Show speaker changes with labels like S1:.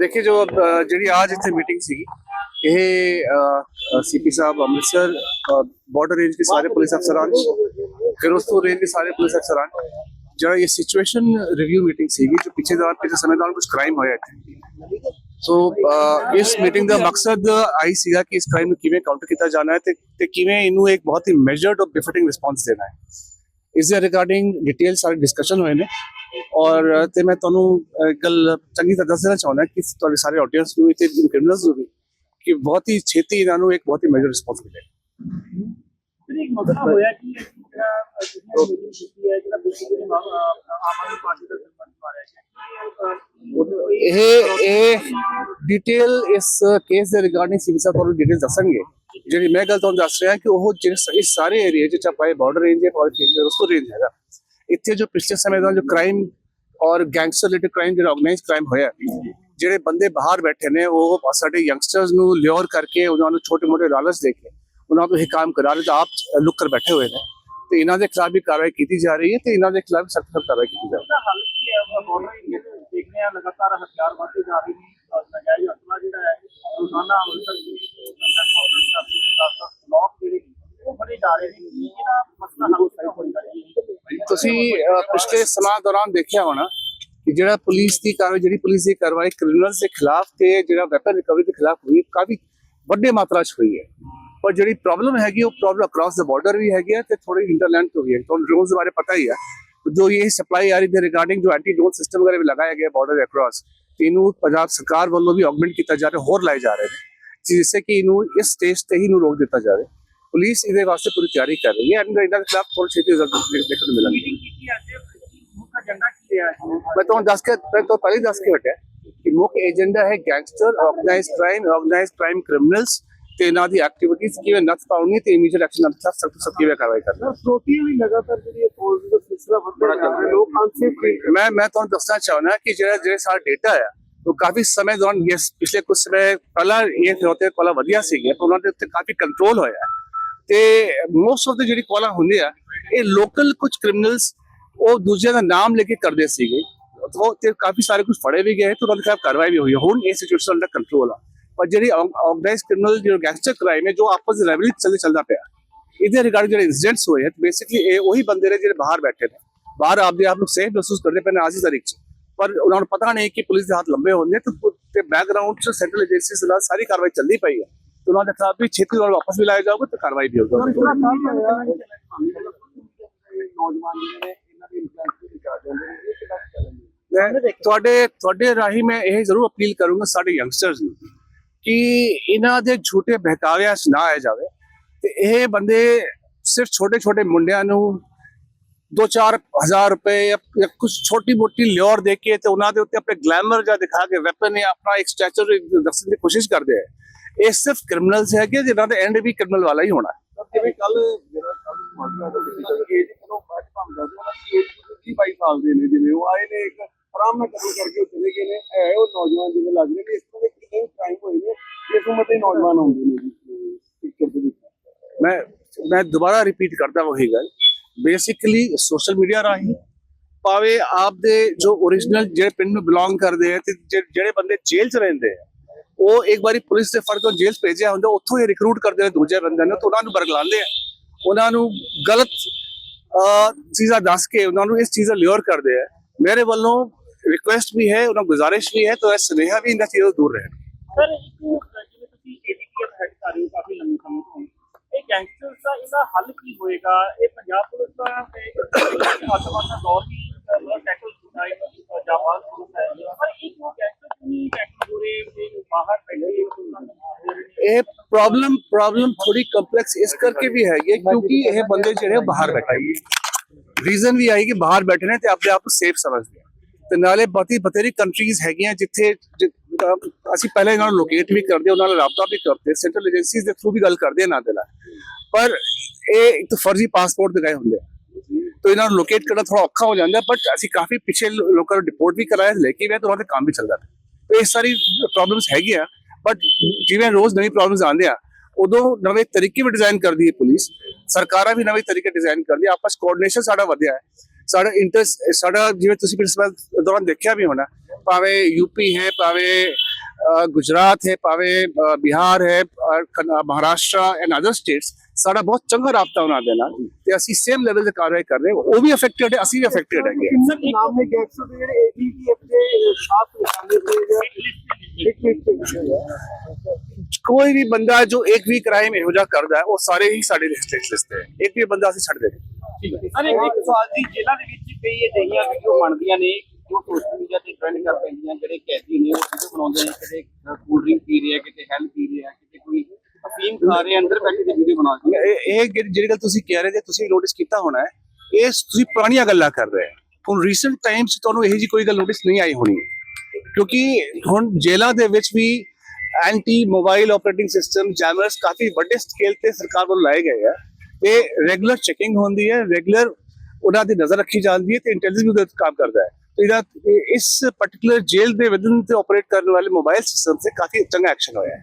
S1: ਦੇਖੀ ਜੋ ਜਿਹੜੀ ਅੱਜ ਇੱਥੇ ਮੀਟਿੰਗ ਸੀਗੀ, ਇਹ ਸੀਪੀ ਸਾਹਿਬ ਅੰਮ੍ਰਿਤਸਰ ਬਾਰਡਰ ਰੇਂਜ ਦੇ ਸਾਰੇ ਪੁਲਿਸ ਅਫਸਰਾਂ ਫਿਰੋਜ਼ਪੁਰ ਰੇਂਜ ਦੇ ਸਾਰੇ ਪੁਲਿਸ ਅਫਸਰਾਂ ਜਿਹੜਾ ਇਹ ਸਿਚੁਏਸ਼ਨ ਰਿਵਿਊ ਮੀਟਿੰਗ ਸੀਗੀ, ਜੋ ਪਿਛਲੇ ਦੌਰਾਨ ਪਿਛਲੇ ਸਮੇਂ ਦੌਰਾਨ ਕੁਝ ਕ੍ਰਾਈਮ ਹੋਇਆ ਇੱਥੇ। ਸੋ ਇਸ ਮੀਟਿੰਗ ਦਾ ਮਕਸਦ ਆਈ ਸੀਗਾ ਕਿ ਇਸ ਕ੍ਰਾਈਮ ਨੂੰ ਕਿਵੇਂ ਕਾਊਂਟਰ ਕੀਤਾ ਜਾਣਾ ਹੈ ਤੇ ਤੇ ਕਿਵੇਂ ਇਹਨੂੰ ਇੱਕ ਬਹੁਤ ਹੀ ਮੈਜਰਡ ਔਰ ਬਿਫਿਟਿੰਗ ਰਿਸਪਾਂਸ ਦੇਣਾ ਹੈ। ਇਸ ਦੇ ਰਿਗਾਰਡਿੰਗ ਡਿਟੇਲ ਸਾਰੇ ਡਿਸਕਸ਼ਨ ਹੋਏ ਨੇ। ਔਰ ਤੇ ਮੈਂ ਤੁਹਾਨੂੰ ਗੱਲ ਚੰਗੀ ਤਰ੍ਹਾਂ ਦੱਸਣਾ ਚਾਹੁੰਦਾ ਕਿ ਤੁਹਾਡੇ ਸਾਰੇ ਆਡੀਅנס ਨੂੰ ਤੇ ਕ੍ਰਿਮੀਨਲਸ ਨੂੰ ਵੀ ਕਿ ਬਹੁਤ ਹੀ ਛੇਤੀ ਇਹਨਾਂ ਨੂੰ ਇੱਕ ਬਹੁਤ ਹੀ ਮੇਜਰ ਰਿਸਪਾਂਸ
S2: ਫਿਰ ਇੱਕ ਮਸਲਾ ਹੋਇਆ ਕਿ ਜਿਹੜਾ ਜਿਹੜੀ ਮੀਟਿੰਗ ਕੀਤੀ ਹੈ ਜਿਹੜਾ ਬੇਸਿਕਲੀ ਆਮ ਆਦਮੀ ਪਾਰਟੀ ਦਾ ਸਰਪੰਚ ਆ ਰਿਹਾ ਹੈ
S1: ਇਹ ਇਹ ਡਿਟੇਲ ਇਸ ਕੇਸ ਦੇ ਰਿਗਾਰਡਿੰਗ ਸਿਵਲ ਸਾਹਿਬ ਤੁਹਾਨੂੰ ਡਿਟੇਲ ਦੱਸਣਗੇ ਜਿਹੜੀ ਮੈਂ ਗੱਲ ਤੁਹਾਨੂੰ ਦੱਸ ਰਿਹਾ ਕਿ ਉਹ ਇਸ ਸਾਰੇ ਏਰੀਆ ਚ ਚਾਹੇ ਬਾਰਡਰ ਰੇਂਜ ਹੈ ਔਰ ਉਸ ਰੇਂਜ ਹੈਗਾ। ਇੱਥੇ ਜੋ ਪਿਛਲੇ ਸਮੇਂ ਦਾ ਜੋ ਕ੍ਰਾਈਮ ਔਰ ਗੈਂਗਸਟਰ ਰਿਲੇਟਡ ਕ੍ਰਾਈਮ ਜਿਹੜਾ ਆਰਗੇਨਾਈਜ਼ ਕ੍ਰਾਈਮ ਹੋਇਆ ਜਿਹੜੇ ਬੰਦੇ ਬਾਹਰ ਬੈਠੇ ਨੇ ਉਹ ਸਾਡੇ ਯੰਗਸਟਰਸ ਨੂੰ ਲਿਓਰ ਕਰਕੇ ਉਹਨਾਂ ਨੂੰ ਛੋਟੇ ਮੋਟੇ ਲਾਲਚ ਦੇ ਕੇ ਉਹਨਾਂ ਤੋਂ ਇਹ ਕੰਮ ਕਰਾ ਰਹੇ ਤਾਂ ਆਪ ਲੁੱਕ ਕਰ ਬੈਠੇ ਹੋਏ ਨੇ। ਤੇ ਇਹਨਾਂ ਦੇ ਖਿਲਾਫ ਵੀ ਕਾਰਵਾਈ ਕੀਤੀ ਜਾ ਰਹੀ ਹੈ ਤੇ ਇਹਨਾਂ ਦੇ ਖਿਲਾਫ ਸਖਤ ਕਾਰਵਾਈ ਕੀਤੀ ਜਾ ਰਹੀ ਹੈ।
S2: ਹੱਲ ਕੀ ਹੈ? ਦੇਖ ਰਹੇ ਹਾਂ ਲਗਾਤਾਰ ਹਥਿਆਰ ਵੱਧਦੇ ਜਾ ਰਹੇ ਨੇ ਨਜਾਇਜ਼ ਅਸਲਾ ਜਿਹੜਾ ਹੈ ਰੋਜ਼ਾਨਾ ਅੰਮ੍ਰਿਤਸਰ ਦੀ ਬਲੌਕ ਜਿਹੜੇ ਨੇ, ਉਹ ਬੜੇ ਜਾ ਰਹੇ ਨੇ ਇਹਦਾ ਮਸਲਾ ਹੱਲ
S1: ਤੁਸੀਂ ਪਿਛਲੇ ਸਮਾਂ ਦੌਰਾਨ ਦੇਖਿਆ ਹੋਣਾ ਕਿ ਜਿਹੜਾ ਪੁਲਿਸ ਦੀ ਕਾਰਵਾਈ, ਜਿਹੜੀ ਪੁਲਿਸ ਦੀ ਕਾਰਵਾਈ ਕ੍ਰਿਮੀਨਲਸ ਦੇ ਖਿਲਾਫ ਤੇ ਜਿਹੜਾ ਵੈਪਨ ਰਿਕਵਰੀ ਦੇ ਖਿਲਾਫ ਹੋਈ, ਕਾਫੀ ਵੱਡੇ ਮਾਤਰਾ 'ਚ ਹੋਈ ਹੈ। ਪਰ ਜਿਹੜੀ ਪ੍ਰੋਬਲਮ ਹੈਗੀ, ਉਹ ਪ੍ਰੋਬਲਮ ਅਕ੍ਰੋਸ ਦਾ ਬਾਰਡਰ ਵੀ ਹੈਗੀ ਹੈ ਤੇ ਥੋੜੀ ਇੰਟਰਲੈਂਡ ਤੋਂ ਵੀ ਹੈ। ਤੁਹਾਨੂੰ ਡਰੋਨਸ ਦੇ ਬਾਰੇ ਪਤਾ ਹੀ ਹੈ ਜੋ ਇਹ ਸਪਲਾਈ ਆ ਰਹੀ ਦੇ ਰਿਗਾਰਡਿੰਗ ਜੋ ਐਂਟੀ ਡਰੋਨ ਸਿਸਟਮ ਵਗੈरह ਵੀ ਲਗਾਇਆ ਗਿਆ ਬਾਰਡਰ ਦੇ ਅਕ੍ਰੋਸ ਤੇ ਇਹਨੂੰ ਪੰਜਾਬ ਸਰਕਾਰ ਵੱਲੋਂ ਵੀ ਆਗਮੈਂਟ ਕੀਤਾ ਜਾ ਰਿਹਾ, ਹੋਰ ਲਾਏ ਜਾ ਰਹੇ ਨੇ, ਜਿਸ ਸੇ ਕਿ ਇਹਨੂੰ ਇਸ ਸਟੇਜ ਤੇ ਹੀ ਨੂੰ ਰੋਕ ਦਿੱਤਾ ਜਾਵੇ ਪੁਲਿਸ ਇਹਦੇ ਵਾਸਤੇ ਪੂਰੀ ਤਿਆਰੀ ਕਰ ਰਹੀ ਹੈ ਐਂਡ ਇਹਨਾਂ ਦੇ ਖਿਲਾਫ ਥੋੜੀ ਛੇਤੀ ਰਿਜ਼ਲਟ ਦੇਖਣ ਨੂੰ ਮਿਲਣਗੇ ਮੈਂ ਤੁਹਾਨੂੰ ਦੱਸ ਕੇ ਮੈਂ ਤੋਂ ਪਹਿਲੇ ਹੀ ਦੱਸ ਕੇ ਹਟਿਆ ਕਿ ਮੁੱਖ ਏਜੰਡਾ ਹੈ gangster organized crime organized crime criminals ਤੇ ਇਹਨਾਂ ਦੀ ਐਕਟੀਵਿਟੀਜ਼ ਕਿਵੇਂ ਨੱਥ ਪਾਉਣੀ ਤੇ ਇਮੀਡੀਏਟ ਐਕਸ਼ਨ ਨਾਲ ਸਖਤ ਸਖਤ ਸਖਤ ਕਿਵੇਂ ਕਾਰਵਾਈ ਕਰਨੀ
S2: ਸਰੋਤੀਆਂ ਵੀ ਲਗਾਤਾਰ ਜਿਹੜੀ ਫੌਜ ਦਾ ਸਿਲਸਿਲਾ ਵੱਧਦਾ ਜਾ ਰਿਹਾ ਲੋਕ ਅਨਸੇਫ
S1: ਮੈਂ ਮੈਂ ਤੁਹਾਨੂੰ ਦੱਸਣਾ ਚਾਹੁੰਦਾ ਕਿ ਜਿਹੜਾ ਜਿਹੜੇ ਸਾਰਾ ਡੇਟਾ ਹੈ ਉਹ ਕਾਫੀ ਸਮੇਂ ਦੌਰਾਨ ਯਸ ਪਿਛਲੇ ਕੁਝ ਸਮੇਂ ਪਹਿਲਾਂ ਇਹ ਫਿਰੋਤੇ ਪਹਿਲਾਂ ਵਧੀਆ ਸੀਗੇ ਪਰ ਉਹਨਾਂ ਦੇ ਉੱਤੇ ਕਾਫੀ ਕੰਟਰੋਲ ਹੋਇਆ। ਤੇ ਮੋਸਟ ਆਫ ਦੇ ਜਿਹੜੀ ਕਾਲਾਂ ਹੁੰਦੀ ਆ, ਇਹ ਲੋਕਲ ਕੁਝ ਕ੍ਰਿਮੀਨਲਸ ਉਹ ਦੂਜਿਆਂ ਦਾ ਨਾਮ ਲੈ ਕੇ ਕਰਦੇ ਸੀਗੇ। ਉਹ ਤੇ ਕਾਫੀ ਸਾਰੇ ਕੁਝ ਫੜੇ ਵੀ ਗਏ ਤੇ ਉਹਨਾਂ ਦੇ ਖਿਲਾਫ ਕਾਰਵਾਈ ਵੀ ਹੋਈ ਹੁਣ ਇਹ ਸਿਚੁਏਸ਼ਨ ਅੰਡਰ ਕੰਟਰੋਲ ਆ। ਪਰ ਜਿਹੜੀ ਆਰਗੇਨਾਈਜ਼ ਕ੍ਰਿਮੀਨਲ ਜਿਹੜਾ ਗੈਂਗਸਟਰ ਕ੍ਰਾਈਮ ਹੈ, ਜੋ ਆਪਸ ਵਿੱਚ ਰਿਵੈਲੀ ਚੱਲਦੇ ਚੱਲਦਾ ਪਿਆ। ਇਹਦੇ ਰਿਗਾਰਡ ਜਿਹੜੇ ਇਨਸੀਡੈਂਟਸ ਹੋਏ ਹੈ ਬੇਸਿਕਲੀ ਇਹ ਉਹੀ ਬੰਦੇ ਨੇ ਜਿਹੜੇ ਬਾਹਰ ਬੈਠੇ ਨੇ। ਬਾਹਰ ਆਪਦੇ ਆਪ ਨੂੰ ਸੇਫ ਮਹਿਸੂਸ ਕਰਦੇ ਪਏ ਨੇ ਅੱਜ ਦੀ ਤਾਰੀਖ 'ਚ। ਪਰ ਉਹਨਾਂ ਨੂੰ ਪਤਾ ਨਹੀਂ ਕਿ ਪੁਲਿਸ ਦੇ ਹੱਥ ਲੰਬੇ ਹੁੰਦੇ ਤੇ ਬੈਕਗ੍ਰਾਉਂਡ 'ਚ ਸੈਂਟਰਲ ਏਜੰਸੀਜ਼ ਨਾਲ ਸਾਰੀ ਕਾਰਵਾਈ ਚੱਲਦੀ ਪਈ ਹੈ ਉਹਨਾਂ ਦੇ ਖਿਲਾਫ ਵੀ ਛੇਤੀ ਨਾਲ ਵਾਪਸ ਵੀ ਲਾਇਆ ਜਾਊਗਾ ਤੇ ਕਾਰਵਾਈ ਵੀ ਹੋਊਗੀ। ਮੈਂ ਤੁਹਾਡੇ ਤੁਹਾਡੇ ਰਾਹੀਂ ਮੈਂ ਇਹ ਜ਼ਰੂਰ ਅਪੀਲ ਕਰੂੰਗਾ ਸਾਡੇ ਯੰਗਸਟਰਸ ਨੂੰ ਕਿ ਇਹਨਾਂ ਦੇ ਝੂਠੇ ਬਹਿਕਾਵਿਆਂ 'ਚ ਨਾ ਆਇਆ ਜਾਵੇ ਤੇ ਇਹ ਬੰਦੇ ਸਿਰਫ ਛੋਟੇ ਛੋਟੇ ਮੁੰਡਿਆਂ ਨੂੰ 2-4 ਹਜ਼ਾਰ ਰੁਪਏ ਜਾਂ ਕੁਝ ਛੋਟੀ ਮੋਟੀ ਲਿਓਰ ਦੇ ਕੇ ਤੇ ਉਹਨਾਂ ਦੇ ਉੱਤੇ ਆਪਣੇ ਗਲੈਮਰ ਜਾਂ ਦਿਖਾ ਕੇ ਵੈਪਨ ਜਾਂ ਆਪਣਾ ਇੱਕ ਸਟੈਚਰ ਦੱਸਣ ਦੀ ਕੋਸ਼ਿਸ਼ ਕਰਦੇ ਆ। ਇਹ ਸਿਰਫ ਕ੍ਰਿਮੀਨਲਸ ਹੈਗੇ ਜਿਹਨਾਂ ਦਾ ਐਂਡ ਵੀ ਕ੍ਰਿਮੀਨਲ ਵਾਲਾ ਹੀ ਹੋਣਾ ਹੈ।
S2: ਜਿਵੇਂ ਕੱਲ ਜਿਹੜਾ ਕੱਲ ਮਾਮਲਾ ਦਾ ਡਿਸੀਜਨ ਏਜ ਤੋਂ ਬਾਅਦ ਭਾਵੇਂ ਦੱਸ ਉਹਨਾਂ ਦੀ ਏਜ 22 22 ਸਾਲ ਦੇ ਨੇ ਜਿਵੇਂ ਉਹ ਆਏ ਨੇ ਇੱਕ ਆਰਾਮ ਨਾਲ ਕੰਮ ਕਰਕੇ ਉਹ ਚਲੇ ਗਏ ਨੇ। ਇਹ ਉਹ ਨੌਜਵਾਨ ਜਿਵੇਂ ਲੱਗ ਰਹੇ ਨੇ ਇਸ ਤਰ੍ਹਾਂ ਦੇ ਕਿੰਨੇ ਟਾਈਮ ਹੋਏ ਨੇ ਇਸ ਉਮਰ ਦੇ ਨੌਜਵਾਨ ਆਉਂਦੇ ਨੇ ਜੀ ਪਿਕਚਰ ਦੇ ਵਿੱਚ।
S1: ਮੈਂ ਮੈਂ ਦੁਬਾਰਾ ਰਿਪੀਟ ਕਰਦਾ ਵਹੀ ਗੱਲ। ਬੇਸਿਕਲੀ ਸੋਸ਼ਲ ਮੀਡੀਆ ਰਾਹੀਂ ਭਾਵੇਂ ਆਪ ਦੇ ਜੋ origignal ਜਿਹੜੇ ਪਿੰਡ ਨੂੰ ਬਿਲੋਂਗ ਕਰਦੇ ਆ ਤੇ ਜਿਹ- ਜਿਹੜੇ ਬੰਦੇ ਜੇਲ੍ਹ 'ਚ ਰਹਿੰਦੇ ਆ ਉਹ ਇੱਕ ਵਾਰੀ ਪੁਲਿਸ ਦੇ ਫੜ ਕੇ ਜੇਲ੍ਹ 'ਚ ਭੇਜਿਆ ਹੁੰਦਾ ਉੱਥੋਂ ਹੀ ਰਿਕਰੂਟ ਕਰਦੇ ਨੇ ਦੂਜੇ ਬੰਦਿਆਂ ਨੂੰ ਤੇ ਉਹਨਾਂ ਨੂੰ ਬਰਗਲਾਉਂਦੇ ਆ। ਉਹਨਾਂ ਨੂੰ ਗਲਤ ਅਹ, ਚੀਜ਼ਾਂ ਦੱਸ ਕੇ ਉਹਨਾਂ ਨੂੰ ਇਸ ਚੀਜ਼ਾਂ ਲਿਓਰ ਕਰਦੇ ਆ। ਮੇਰੇ ਵੱਲੋਂ ਰਿਕੁਐਸਟ ਵੀ ਹੈ ਉਹਨਾਂ ਨੂੰ ਗੁਜ਼ਾਰਿਸ਼ ਵੀ ਹੈ ਤਾਂ ਇਹ ਸੁਨੇਹਾ ਵੀ ਇਹਨਾਂ ਚੀਜ਼ਾਂ ਤੋਂ ਦੂਰ ਰਹਿਣ।
S2: ਸਰ ਇੱਕ ਜਿਵੇਂ ਤੁਸੀਂ ਏਡੀਪੀਐਫ ਹੈਡ ਕਰ ਰਹੇ ਹੋ ਕਾਫੀ ਲੰਮੇ ਸਮੇਂ ਤੋਂ। ਇਹ ਗੈਂਗਸਟਰਸ ਦਾ ਇਹਦਾ ਹੱਲ ਕੀ ਹੋਏਗਾ? ਇਹ ਪੰਜਾਬ ਪੁਲਿਸ ਦਾ ਅੱਤਵਾਦ ਦਾ ਦੌਰ ਵੀ ਅਹ, ਟੈਕਲ ਕੀਤਾ ਹੈ ਜਾਵਾਜ਼ ਪੁਲਿਸ ਹੈ ਪਰ ਇਹ ਕਿਉਂ ਗੈਂਗਸਟਰ ਨਹੀਂ ਟੈਕਲ ਹੋ ਰਹੇ ਤੇ ਬਾਹਰ ਬੈਠੇ ਉਹਨਾਂ ਨੂੰ ਮਾਰ ਰਹੇ ਨੇ
S1: ਇਹ ਪ੍ਰੋਬਲਮ ਪ੍ਰੋਬਲਮ ਥੋੜੀ ਕੰਪਲੈਕਸ ਇਸ ਕਰਕੇ ਵੀ ਹੈਗੀ ਹੈ ਕਿਉਂਕਿ ਇਹ ਬੰਦੇ ਜਿਹੜੇ ਬਾਹਰ ਬੈਠੇ ਰੀਜ਼ਨ ਵੀ ਆਈ ਕਿ ਬਾਹਰ ਬੈਠੇ ਨੇ ਤੇ ਆਪਣੇ ਆਪ ਨੂੰ ਸੇਫ ਸਮਝਦੇ ਆ ਤੇ ਨਾਲੇ ਬਾਕੀ ਬਥੇਰੀ ਕੰਟਰੀਜ਼ ਹੈਗੀਆਂ ਜਿੱਥੇ ਅਸੀਂ ਪਹਿਲਾਂ ਇਹਨਾਂ ਨੂੰ ਲੋਕੇਟ ਵੀ ਕਰਦੇ ਉਹਨਾਂ ਨਾਲ ਰਾਬਤਾ ਵੀ ਕਰਦੇ ਸੈਂਟਰਲ ਏਜੰਸੀਜ਼ ਦੇ ਥਰੂ ਵੀ ਗੱਲ ਕਰਦੇ ਆ ਨਾ ਦੇ ਨਾਲ ਪਰ ਇਹ ਇੱਕ ਫਰਜ਼ੀ ਪਾਸਪੋਰਟ ਦਿਖਾਏ ਹੁੰਦੇ ਆ ਤੋ ਇਹਨਾਂ ਨੂੰ ਲੋਕੇਟ ਕਰਨਾ ਥੋੜਾ ਔਖਾ ਹੋ ਜਾਂਦਾ ਬਟ ਅਸੀਂ ਕਾਫੀ ਪਿੱਛੇ ਲੋਕਾਂ ਨੂੰ ਡਿਪੋਰਟ ਵੀ ਕਰਾਇਆ ਲੈ ਕੇ ਵੀ ਤੇ ਉਹਨਾਂ ਦੇ ਕੰਮ ਵੀ ਚੱਲਦਾ ਤੇ ਇਹ ਸਾਰੀ ਪ੍ਰੋਬਲਮਸ ਹੈਗੀਆਂ ਬਟ ਜਿਵੇਂ ਰੋਜ਼ ਨਵੀਂ ਪ੍ਰੋਬਲਮਸ ਆਉਂਦੇ ਆ ਉਦੋਂ ਨਵੇਂ ਤਰੀਕੇ ਵੀ ਡਿਜ਼ਾਈਨ ਕਰਦੀ ਹੈ ਪੁਲਿਸ ਸਰਕਾਰਾਂ ਵੀ ਨਵੇਂ ਤਰੀਕੇ ਡਿਜ਼ਾਈਨ ਕਰਦੀ ਆਪਸ ਕੋਆਰਡੀਨੇਸ਼ਨ ਸਾਡਾ ਵਧਿਆ ਹੈ। ਸਾਡਾ ਇੰਟਰਸ ਸਾਡਾ ਜਿਵੇਂ ਤੁਸੀਂ ਪ੍ਰਿੰਸੀਪਲ ਦੌਰਾਨ ਦੇਖਿਆ ਵੀ ਹੋਣਾ ਭਾਵੇਂ ਯੂਪੀ ਹੈ ਭਾਵੇਂ ਗੁਜਰਾਤ ਹੈ ਭਾਵੇਂ ਬਿਹਾਰ ਹੈ ਅ, ਮਹਾਰਾਸ਼ਟਰ ਐਂਡ ਅਦਰ ਸਟੇਟਸ ਸਾਡਾ ਬਹੁਤ ਚੰਗਾ ਰਾਬਤਾ ਉਹਨਾਂ ਦੇ ਨਾਲ ਤੇ ਅਸੀਂ ਸੇਮ ਲੈਵਲ ਤੇ ਕਾਰਵਾਈ ਕਰ ਰਹੇ ਉਹ ਵੀ ਅਫੈਕਟਡ ਹੈ ਅਸੀਂ ਵੀ ਅਫੈਕਟਡ ਹੈਗੇ
S3: ਨਾਮ ਨੇ ਗੈਂਗਸਟਰ ਦੇ ਜਿਹੜੇ ਏਬੀਪੀਐਫ ਦੇ ਸਾਥ ਨਿਸ਼ਾਨੇ ਤੇ
S1: ਕੋਈ ਵੀ ਬੰਦਾ ਜੋ ਇੱਕ ਵੀ ਕ੍ਰਾਈਮ ਇਹੋ ਜਿਹਾ ਕਰਦਾ ਹੈ ਉਹ ਸਾਰੇ ਹੀ ਸਾਡੇ ਲਿਸਟ ਲਿਸਟ ਤੇ ਹੈ। ਇੱਕ ਵੀ ਬੰਦਾ ਅਸੀਂ
S4: ਇੱਕ ਸਵਾਲ ਦੀ ਜੇਲ੍ਹਾਂ ਦੇ ਵਿੱਚ ਕਈ ਅਜਿਹੀਆਂ ਵੀਡੀਓ ਬਣਦੀਆਂ ਨੇ ਜੋ ਸੋਸ਼ਲ ਮੀਡੀਆ ਤੇ ਟ੍ਰੈਂਡ ਕਰ ਪੈਂਦੀਆਂ ਜਿਹੜੇ ਕੈਦੀ ਨੇ ਉਹ ਵੀਡੀਓ ਬਣਾਉਂਦੇ ਨੇ ਕਿਤੇ ਕੋਲਡ ਡਰਿੰਕ ਪੀ ਰਿਹਾ ਕਿਤੇ ਹੈਲ ਪੀ ਰਿਹਾ ਕਿਤੇ ਕੋਈ ਅਫੀਮ ਖਾ ਰਿਹਾ ਅੰਦਰ ਬੈਠੇ ਤੇ ਵੀਡੀਓ ਬਣਾ ਰਹੇ
S1: ਇਹ ਇਹ ਜਿਹੜੀ ਜਿਹੜੀ ਗੱਲ ਤੁਸੀਂ ਕਹਿ ਰਹੇ ਜੇ ਤੁਸੀਂ ਨੋਟਿਸ ਕੀਤਾ ਹੋਣਾ ਹੈ ਇਹ ਤੁਸੀਂ ਪੁਰਾਣੀਆਂ ਗੱਲਾਂ ਕਰ ਰਹੇ ਹੋ। ਹੁਣ ਰੀਸੈਂਟ ਟਾਈਮਸ ਤੁਹਾਨੂੰ ਇਹੋ ਜੀ ਕੋਈ ਗੱਲ ਨੋਟਿਸ ਨਹੀਂ ਆਈ ਹੋਣੀ। ਕਿਉਂਕਿ ਹੁਣ ਜੇਲ੍ਹਾਂ ਦੇ ਵਿੱਚ ਵੀ anti mobile operating system jammers ਕਾਫੀ ਵੱਡੇ ਸਕੇਲ ਤੇ ਸਰਕਾਰ ਵੱਲੋਂ ਲਾਏ ਗਏ ਆ। ਤੇ ਰੈਗੂਲਰ ਚੈਕਿੰਗ ਹੁੰਦੀ ਹੈ ਰੈਗੂਲਰ ਉਹਨਾਂ ਦੀ ਨਜ਼ਰ ਰੱਖੀ ਜਾਂਦੀ ਹੈ ਤੇ ਇੰਟੈਲੀਜੈਂਸ ਵੀ ਉਹਦੇ ਕੰਮ ਕਰਦਾ ਹੈ। ਤੇ ਇਹਦਾ ਇਸ ਪਾਰਟਿਕੂਲਰ ਜੇਲ੍ਹ ਦੇ ਵਿਦਨ ਤੇ ਆਪਰੇਟ ਕਰਨ ਵਾਲੇ ਮੋਬਾਈਲ ਸਿਸਟਮ ਤੇ ਕਾਫੀ ਚੰਗਾ ਐਕਸ਼ਨ ਹੋਇਆ ਹੈ।